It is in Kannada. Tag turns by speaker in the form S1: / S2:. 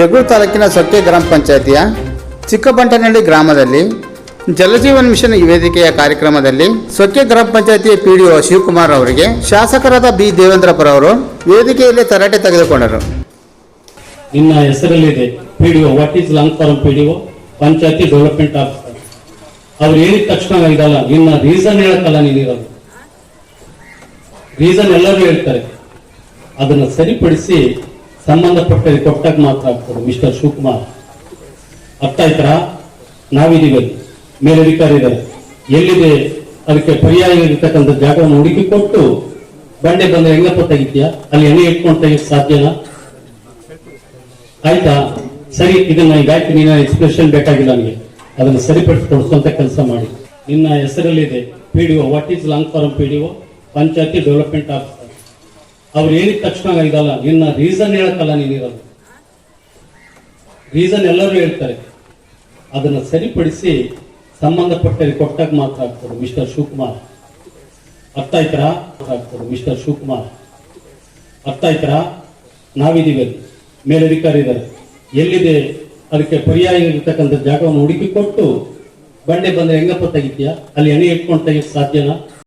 S1: ಜಗಳೂರು ತಾಲೂಕಿನ ಸೊಕ್ಕೆ ಗ್ರಾಮ ಪಂಚಾಯತಿಯ ಚಿಕ್ಕಬಂಟನಹಳ್ಳಿ ಗ್ರಾಮದಲ್ಲಿ ಜಲಜೀವನ್ ಮಿಷನ್ ವೇದಿಕೆಯ ಕಾರ್ಯಕ್ರಮದಲ್ಲಿ ಸೊಕ್ಕೆ ಗ್ರಾಮ ಪಂಚಾಯತಿಯ ಪಿಡಿಒ ಶಿವಕುಮಾರ್ ಅವರಿಗೆ ಶಾಸಕರಾದ ಬಿ ದೇವೇಂದ್ರಪುರ ಅವರು ವೇದಿಕೆಯಲ್ಲಿ ತರಾಟೆ ತೆಗೆದುಕೊಂಡರು.
S2: ನಿನ್ನ ಹೆಸರಲ್ಲಿದೆ PDO. What is long form PDO panchayati development officer. ಅವ್ರು ಹೇಳಿದ ತಕ್ಷಣ ಇದಲ್ಲ, ನಿನ್ನ ರೀಸನ್ ಹೇಳಕ್ಕಲ್ಲ ನೀನಿರೋದು ರೀಸನ್ ಎಲ್ಲರೂ ಹೇಳ್ತಾರೆ. ಅದನ್ನು ಸರಿಪಡಿಸಿ ಸಂಬಂಧಪಟ್ಟ ಕೊಟ್ಟಾಗ ಮಾತ್ರ ಆಗ್ತದೆ ಮಿಸ್ಟರ್ ಶಿವಕುಮಾರ್. ಅರ್ಥ ಆಯ್ತರ? ನಾವಿದೀವಿ ಮೇಲಧಿಕಾರಿ ಇದ್ದಾರೆ. ಎಲ್ಲಿದೆ? ಅದಕ್ಕೆ ಪರ್ಯಾಯ ಇರತಕ್ಕಂಥ ಜಾಗವನ್ನು ಹುಡುಕಿ ಕೊಟ್ಟು ಬಂಡೆ ಬಂದ್ರೆ ಹೆಂಗಪ್ಪ ತೆಗಿತೀಯಾ ಅಲ್ಲಿ ಎಣ್ಣೆ ಇಟ್ಕೊಂಡು ತೆಗಿಯಕ್ ಸಾಧ್ಯನಾ ಆಯ್ತಾ? ಸರಿ, ಇದನ್ನ ಈಗ ಆಯ್ತು. ನಿನ್ನ ಎಕ್ಸ್ಪ್ರೆಷನ್ ಬೇಕಾಗಿಲ್ಲ ನನಗೆ. ಅದನ್ನು ಅಂತ ಕೆಲಸ ಮಾಡಿ. ನಿನ್ನ ಹೆಸರಲ್ಲಿದೆ PDO what is long form O panchayati development officer ಅವ್ರು ಹೇಳಿದ ತಕ್ಷಣ ಇದಲ್ಲ, ನಿನ್ನ ರೀಸನ್ ಹೇಳಕ್ಕಲ್ಲ ನೀನಿರೋದು ರೀಸನ್ ಎಲ್ಲರೂ ಹೇಳ್ತಾರೆ. ಅದನ್ನ ಸರಿಪಡಿಸಿ ಸಂಬಂಧಪಟ್ಟ ಕೊಟ್ಟಾಗ ಮಾತ್ರ ಆಗ್ತದೆ. ಮಿಸ್ಟರ್ ಶಿವಕುಮಾರ್. ಅರ್ಥ ಆಯ್ತಾ ಆಗ್ತದೆ. ಮಿಸ್ಟರ್ ಶಿವಕುಮಾರ್. ಅರ್ಥ ಆಯ್ತಾ ನಾವಿದೀವಿ ಅಲ್ಲಿ. ಮೇಲಧಿಕಾರಿ ಇದ್ದಾರೆ. ಎಲ್ಲಿದೆ? ಅದಕ್ಕೆ ಪರ್ಯಾಯ ಇರತಕ್ಕಂಥ ಜಾಗವನ್ನು ಹುಡುಕಿ ಕೊಟ್ಟು ಬಂಡೆ ಬಂದ್ರೆ ಹೆಂಗಪ್ಪ ತೆಗಿತೀಯಾ? ಅಲ್ಲಿ ಎಣ್ಣೆ ಇಟ್ಕೊಂಡು ತೆಗಿಯೋಕ್ಕೆ ಸಾಧ್ಯನಾ?